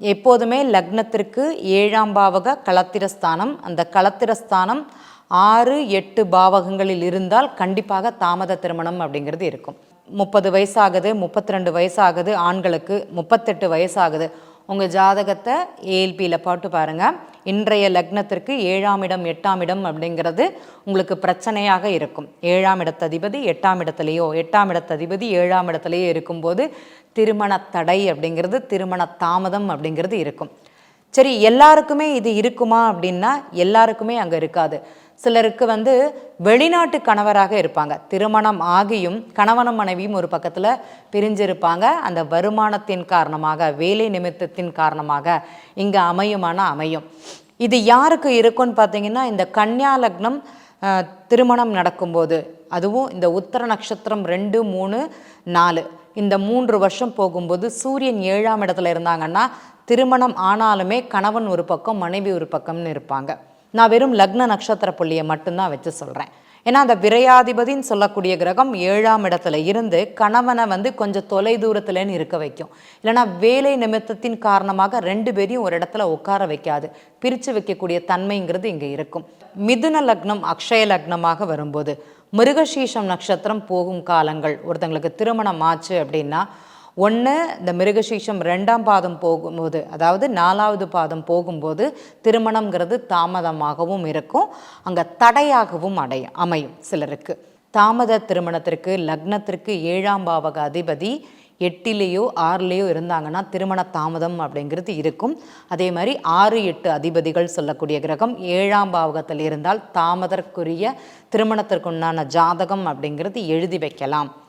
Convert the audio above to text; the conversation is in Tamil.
எப்போதுமே லக்னத்திற்கு ஏழாம் பாவக களத்திரஸ்தானம். அந்த களத்திரஸ்தானம் ஆறு எட்டு பாவகங்களில் இருந்தால் கண்டிப்பாக தாமத திருமணம் அப்படிங்கிறது இருக்கும். முப்பது வயசாகுது முப்பத்தி ரெண்டு வயசாகுது ஆண்களுக்கு முப்பத்தெட்டு வயசாகுது. உங்கள் ஜாதகத்தை ஏஎல்பியில் போட்டு பாருங்கள் இன்றைய லக்னத்திற்கு ஏழாம் இடம் எட்டாம் இடம் அப்படிங்கிறது உங்களுக்கு பிரச்சனையாக இருக்கும். ஏழாம் இடத்ததிபதி எட்டாம் இடத்துலையோ எட்டாம் இடத்ததிபதி ஏழாம் இடத்துலையோ இருக்கும்போது திருமண தடை அப்படிங்கிறது திருமண தாமதம் அப்படிங்கிறது இருக்கும். சரி எல்லாருக்குமே இது இருக்குமா அப்படின்னா எல்லாருக்குமே அங்கே இருக்காது. சிலருக்கு வந்து வெளிநாட்டு கணவராக இருப்பாங்க. திருமணம் ஆகியும் கணவனும் மனைவியும் ஒரு பக்கத்தில் பிரிஞ்சிருப்பாங்க. அந்த வருமானத்தின் காரணமாக வேலை நிமித்தத்தின் காரணமாக இங்கே அமையுமான அமையும். இது யாருக்கு இருக்கும்னு பார்த்தீங்கன்னா இந்த கன்னியா லக்னம் திருமணம் நடக்கும்போது அதுவும் இந்த உத்தர நட்சத்திரம் ரெண்டு மூணு நாலு இந்த மூன்று வருஷம் போகும்போது சூரியன் ஏழாம் இடத்துல இருந்தாங்கன்னா திருமணம் ஆனாலுமே கணவன் ஒரு பக்கம் மனைவி ஒரு பக்கம்னு இருப்பாங்க. நான் வெறும் லக்ன நட்சத்திர புள்ளியை மட்டும்தான் வச்சு சொல்கிறேன் ஏன்னா அந்த விரையாதிபதின்னு சொல்லக்கூடிய கிரகம் ஏழாம் இடத்துல இருந்து கணவனை வந்து கொஞ்சம் தொலை தூரத்துலன்னு இருக்க வைக்கும். இல்லைன்னா வேலை நிமித்தத்தின் காரணமாக ரெண்டு பேரையும் ஒரு இடத்துல உட்கார வைக்காது. பிரித்து வைக்கக்கூடிய தன்மைங்கிறது இங்கே இருக்கும். மிதுன லக்னம் அக்ஷய லக்னமாக வரும்போது மிருகசீஷம் நட்சத்திரம் போகும் காலங்கள். ஒருத்தங்களுக்கு திருமணம் ஆச்சு அப்படின்னா ஒன்று இந்த மிருகசீஷம் ரெண்டாம் பாதம் போகும்போது அதாவது நாலாவது பாதம் போகும்போது திருமணங்கிறது தாமதமாகவும் இருக்கும். அங்கே தடையாகவும் அடையும் அமையும் சிலருக்கு. தாமத திருமணத்திற்கு லக்னத்திற்கு ஏழாம் பாவக அதிபதி எட்டிலேயோ ஆறுலேயோ இருந்தாங்கன்னா திருமண தாமதம் அப்படிங்கிறது இருக்கும். அதே மாதிரி ஆறு எட்டு அதிபதிகள் சொல்லக்கூடிய கிரகம் ஏழாம் பாவகத்தில் இருந்தால் தாமதற்குரிய திருமணத்திற்குண்டான ஜாதகம் அப்படிங்கிறது எழுதி வைக்கலாம்.